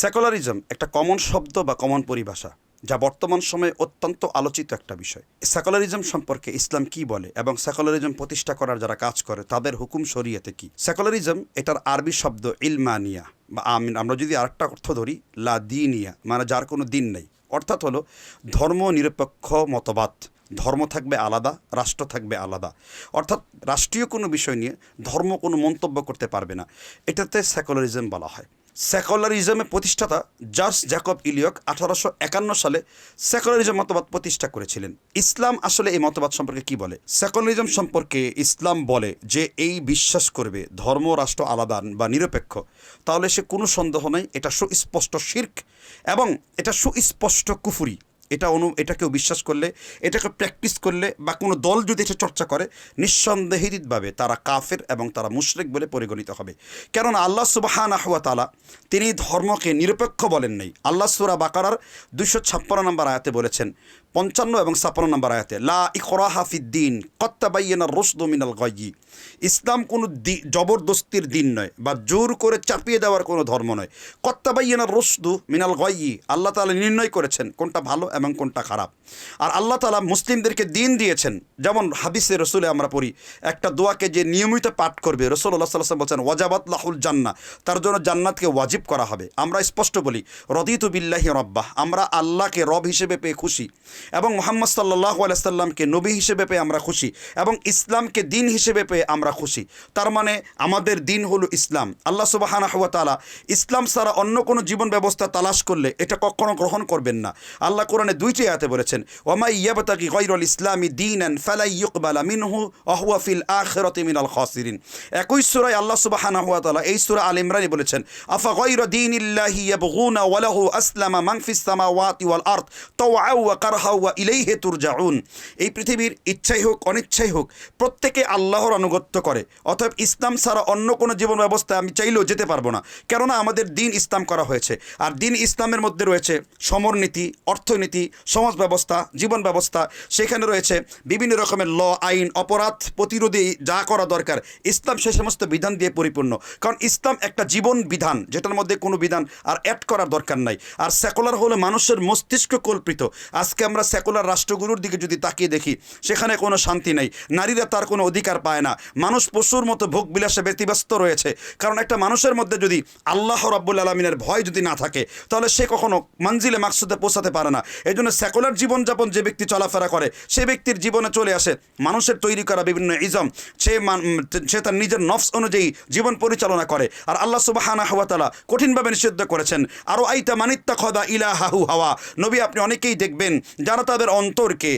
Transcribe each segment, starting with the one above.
Secularism একটা common শব্দ বা কমন পরিভাষা, যা বর্তমান সময়ে অত্যন্ত আলোচিত একটা বিষয়। সেকুলারিজম সম্পর্কে ইসলাম কি বলে এবং সেকুলারিজম প্রতিষ্ঠা করার যারা কাজ করে, তাদের হুকুম শরিয়াতে কি? সেকুলারিজম এটার আরবি শব্দ ইলমানিয়া বা আমিন। আমরা যদি আরেকটা অর্থ ধরি, লা দিনিয়া মানে যার কোনো দিন নেই। অর্থাৎ হলো ধর্ম নিরপেক্ষ মতবাদ। ধর্ম থাকবে আলাদা, রাষ্ট্র থাকবে আলাদা। অর্থাৎ রাষ্ট্রীয় কোনো বিষয় নিয়ে ধর্ম কোনো মন্তব্য করতে পারবে না। এটাতে সেকুলারিজম বলা হয়। সেকুলারিজমের প্রতিষ্ঠাতা জার্স জ্যাকব ইলিয়ক আঠারোশো একান্ন সালে সেকুলারিজম মতবাদ প্রতিষ্ঠা করেছিলেন। ইসলাম আসলে এই মতবাদ সম্পর্কে কি বলে? সেকুলারিজম সম্পর্কে ইসলাম বলে যে এই বিশ্বাস করবে ধর্ম, রাষ্ট্র আলাদা বা নিরপেক্ষ, তাহলে সে কোনো সন্দেহ নেই, এটা সুস্পষ্ট শির্ক এবং এটা সুস্পষ্ট কুফুরি। এটা অনু এটা কেউ বিশ্বাস করলে, এটাকে প্র্যাকটিস করলে বা কোনো দল যদি এটা চর্চা করে নিঃসন্দেহিতভাবে তারা কাফের এবং তারা মুশরেক বলে পরিগণিত হবে। কেননা আল্লাহ সুবাহান আহুয়া তালা তিনি ধর্মকে নিরপেক্ষ বলেন নাই। আল্লাহ সুরা বাকারার দুশো ছাপ্পান্ন নম্বর আয়াতে বলেছেন পঞ্চান্ন এবং ছাপ্পান্ন নম্বর আয়াতে, লা ইকরা হাফিদ্দিন কত্তাবাইয়ানা রসদু মিনাল গয়ি। ইসলাম কোনো দি, জবরদস্তির দিন নয় বা জোর করে চাপিয়ে দেওয়ার কোনো ধর্ম নয়। কত্তাবাইয়ানা রসদু মিনাল গয়ি, আল্লাহ তালা নির্ণয় করেছেন কোনটা ভালো এবং কোনটা খারাপ। আর আল্লাহ তালা মুসলিমদেরকে দিন দিয়েছেন। যেমন হাদিসে রসুলে আমরা পড়ি, একটা দোয়াকে যে নিয়মিত পাঠ করবে রসুল আল্লাহ সাল্লাম বলছেন, ওয়াজাবাত লাহুল জান্না তার জন্য জান্নাতকে ওয়াজিব করা হবে। আমরা স্পষ্ট বলি, রদিতু বিল্লাহি রব্বাহ আমরা আল্লাহকে রব হিসেবে পেয়ে খুশি। এবং মোহাম্মদ সাল্লাহ আলাইসাল্লামকে নবী হিসেবে পেয়ে আমরা খুশি এবং ইসলামকে দিন হিসেবে পেয়ে আমরা খুশি। তার মানে আমাদের দিন হলো ইসলাম। আল্লাহ সুবাহানা তালা ইসলাম ছাড়া অন্য কোনো জীবন ব্যবস্থা তালাশ করলে এটা কখনো গ্রহণ করবেন না। আল্লাহ কোরআনে দুইটি আয়াতে বলেছেন ওমাই ইয়াবতাকি গৈরুল ইসলামী দিন অ্যান্ড ফালাই ইউকবালা মিনহু অহুয়া ফিল আখেরতে মিনাল খসিরিন। একই সুরায় আল্লাহ সুবাহানা তালা এই সুরা আল ইমরানি বলেছেন, আফা গৈর দিন ইল্লাহি ইয়াবগুনা ওয়ালাহু আসলামা মাংফিস সামাওয়াতি ওয়াল আরদ তাওআউ ওয়া কারহা ওয়া ইলাইহি তুরজাউন। এই পৃথিবীর ইচ্ছাই হোক, অনিচ্ছাই হোক, প্রত্যেকে আল্লাহর আনুগত্য করে। অতএব ইসলাম ছাড়া অন্য কোনো জীবন ব্যবস্থা আমি চাইলেও যেতে পারব না। কেননা আমাদের দিন ইসলাম করা হয়েছে। আর দিন ইসলামের মধ্যে রয়েছে সমরনীতি, অর্থনীতি, সমাজ ব্যবস্থা, জীবন ব্যবস্থা। সেখানে রয়েছে বিভিন্ন রকমের ল, আইন, অপরাধ, প্রতিরোধী যা করা দরকার। ইসলাম সে সমস্ত বিধান দিয়ে পরিপূর্ণ। কারণ ইসলাম একটা জীবন বিধান, যেটার মধ্যে কোনো বিধান আর অ্যাড করার দরকার নাই। আর সেকুলার হলে মানুষের মস্তিষ্ক কল্পিত। আজকে আমরা সেকুলার রাষ্ট্রগুলোর দিকে যদি তাকিয়ে দেখি, সেখানে কোনো শান্তি নেই। নারীরা তার কোনো অধিকার পায় না। মানুষ পশুর মতো ভোগ বিলাসে ব্যতিব্যস্ত রয়েছে। কারণ একটা মানুষের মধ্যে যদি আল্লাহ রব্বুল আলমিনের ভয় যদি না থাকে, তাহলে সে কখনো মঞ্জিলে মাকসুদে পৌঁছাতে পারে না। এই জন্য সেকুলার জীবনযাপন যে ব্যক্তি চলাফেরা করে, সে ব্যক্তির জীবনে চলে আসে মানুষের তৈরি করা বিভিন্ন ইজম। সে সে তার নিজের নফস অনুযায়ী জীবন পরিচালনা করে। আর আল্লাহ সুবাহানা হাওয়া তালা কঠিনভাবে নিষিদ্ধ করেছেন। আরও আইতা মানিত্তা খদা ইলা হাহু হাওয়া। নবী আপনি অনেকেই দেখবেন যারা তাদের অন্তরকে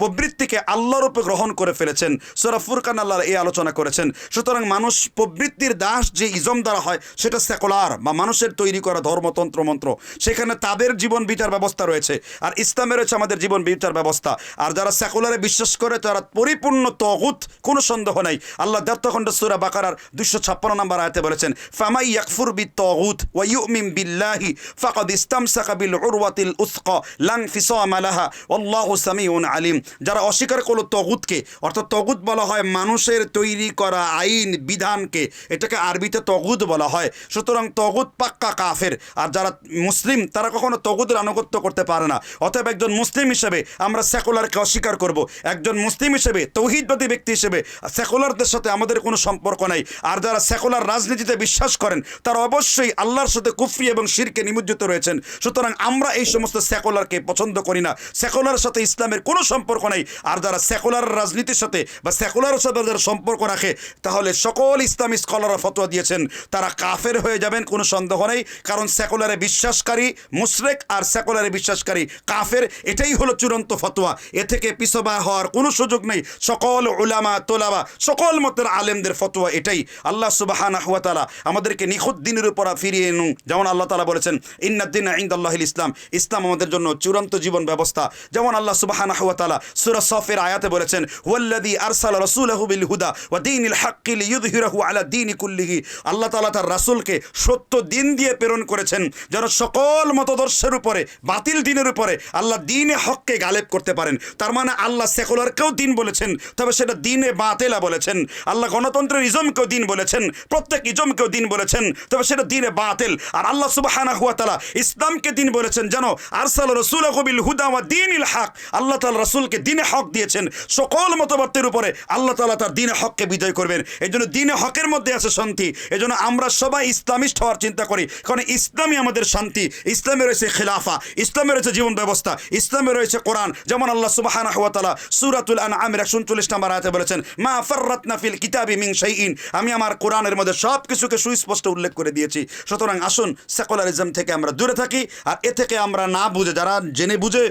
প্রবৃত্তিকে আল্লাহর উপর গ্রহণ করে ফেলেছেন, সোরা ফুরকান আল্লাহ এই আলোচনা করেছেন, সুতরাং মানুষ প্রবৃত্তির দাস যে ইজম দ্বারা হয়, সেটা সেকুলার বা মানুষের তৈরি করা ধর্মতন্ত্র মন্ত্র। সেখানে তাদের জীবন বিচার ব্যবস্থা রয়েছে, আর ইসলামে রয়েছে আমাদের জীবন বিচার ব্যবস্থা। আর যারা সেকুলারে বিশ্বাস করে, তারা পরিপূর্ণ তগুত, কোনো সন্দেহ নেই। আল্লাহ দত্তখণ্ড সুরা বাকারার দুশো ছাপ্পান্ন নম্বর আয়তে বলেছেন, ফামাই ইয়াকফুর বি তগুত ওয়া ইউমিন বিল্লাহি ফাকাদ ইস্তামসাকা বিল উরওয়াতিল উসকা লাং ফিসামা লাহা আল্লাহু সামিউন আলিম। যারা অস্বীকার করল তগুতকে, অর্থাৎ তগুত বলা হয় মানুষের তৈরি করা আইন, বিধানকে, এটাকে আরবিতে তগুত বলা হয়। সুতরাং তগুত পাক্কা কাফের, আর যারা মুসলিম, তারা কখনো তগুতের আনুগত্য করতে পারে না। অতএব একজন মুসলিম হিসেবে আমরা সেকুলারকে অস্বীকার করব। একজন মুসলিম হিসেবে, তৌহিদবাদী ব্যক্তি হিসেবে, সেকুলারদের সাথে আমাদের কোনো সম্পর্ক নাই। আর যারা সেকুলার রাজনীতিতে বিশ্বাস করেন, তারা অবশ্যই আল্লাহর সাথে কুফরি এবং শিরকে নিমজ্জিত রয়েছেন। সুতরাং আমরা এই সমস্ত সেকুলারকে পছন্দ করি না। সেকুলার সাথে ইসলামের কোনো সম্পর্ক নেই। আর যারা সেকুলার রাজনীতির সাথে বা সেকুলার সাথে যারা সম্পর্ক রাখে, তাহলে সকল ইসলামী স্কলাররা ফতোয়া দিয়েছেন, তারা কাফের হয়ে যাবেন, কোনো সন্দেহ নেই। কারণ সেকুলারে বিশ্বাসকারী মুশরেক আর সেকুলারে বিশ্বাসকারী কাফের, এটাই হলো চূড়ান্ত ফতোয়া। এ থেকে পিছবা হওয়ার কোনো সুযোগ নেই। সকল উলামা, তোলাবা, সকল মতের আলেমদের ফতোয়া এটাই। আল্লাহ সুবাহানা হুয়া তালা আমাদেরকে নিখুঁত দিনের উপর ফিরিয়ে এনুন যেমন আল্লাহ তালা বলেছেন, ইন্নাদ্দিন ইন্দ আল্লাহিল ইসলাম। ইসলাম আমাদের জন্য চূড়ান্ত জীবন ব্যবস্থা। যেমন আল্লাহ সুবাহানা হুয়া সুরা সফের আয়াতে বলেছেন হুয়াল্লাদি আরসাল রসুল বিল হুদা ওয়া দীনিল হাক্কি লিইয়ুযহিরাহু আলা দীনি কুল্লিহি। আল্লাহ তাআলা তার রাসূলকে সত্য দিন দিয়ে প্রেরণ করেছেন, যেন সকল মতদর্শের উপরে, বাতিল দিনের উপরে আল্লাহ দিনে হককে গালেব করতে পারেন। তার মানে আল্লাহ সেকুলারকেও দিন বলেছেন, তবে সেটা দিনে বাতেলা বলেছেন। আল্লাহ গণতন্ত্রের ইজমকেও দিন বলেছেন, প্রত্যেক ইজমকেও দিন বলেছেন, তবে সেটা দিনে বাতিল। আর আল্লাহ সুবাহানা হুয়া তালা ইসলামকে দিন বলেছেন যেন আরসাল রসুল কবিল হুদা দিন ইল হক। আল্লাহ তালা রসুলকে দিনে হক দিয়েছেন। সকল মতবার্তের উপরে আল্লাহ তালা তার দিনে হককে বিজয় করবেন। এই জন্য দিনে হকের মধ্যে আছে শান্তি। এই জন্য আমরা সবাই ইসলামিস্ট হওয়ার চিন্তা করি। কারণ ইসলামই আমাদের শান্তি। ইসলামে রয়েছে খেলাফা। ইসলামে রয়েছে জীবন ব্যবস্থা। ইসলামে রয়েছে কোরআন। যেমন আল্লাহ সুবাহানা হুয়া তালা সুরাতুল আন আমির একশো উনচল্লিশ নাম্বার আয়াতে বলেছেন, মা ফররাতনা ফিল কিতাবি মিং শাইইন। আমি আমার কোরআনের মধ্যে সব কিছুকে সুস্পষ্ট উল্লেখ করে দিয়েছি। সুতরাং আসুন সেকুলারিজম থেকে আমরা দূরে থাকি। আর এ থেকে আমরা না বুঝে, যারা জেনে বুঝে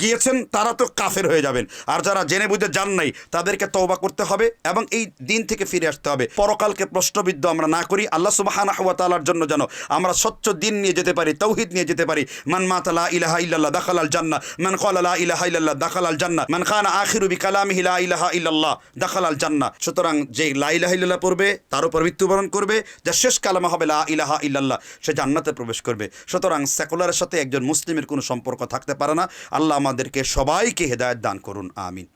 গিয়েছেন তারা তো কাফের হয়ে যাবেন। আর যারা জেনে বুঝে যান নাই, তাদেরকে তওবা করতে হবে এবং এই দিন থেকে ফিরে আসতে হবে। পরকালকে প্রশ্নবিদ্ধ আমরা না করি। আল্লাহ সুবহানাহু ওয়া জন্য যেন আমরা স্বচ্ছ দিন নিয়ে যেতে পারি, তৌহিদ নিয়ে যেতে পারি। মান মাতা লা ইলাহা ইল্লাল্লাহ দাখালাল জান্না মান ক্বালা লা ইলাহা ইল্লাল্লাহ দাখালাল জান্নাহ, মান খানা আখিরু বিকালামিহি লা ইলাহা ইল্লাল্লাহ দাখালাল জান্না সুতরাং যে লা ইলাহা ইল্লাল্লাহ পড়বে, তার উপর মৃত্যুবরণ করবে যার শেষ কালামা হবে লা ইলাহা ইল্লাল্লাহ, সে জান্নাতে প্রবেশ করবে। সুতরাং সেকুলারের সাথে একজন মুসলিমের কোনো সম্পর্ক থাকতে পারে না। আল্লাহ আমাদেরকে সবাইকে হেদায়ত দান করুন আমিন।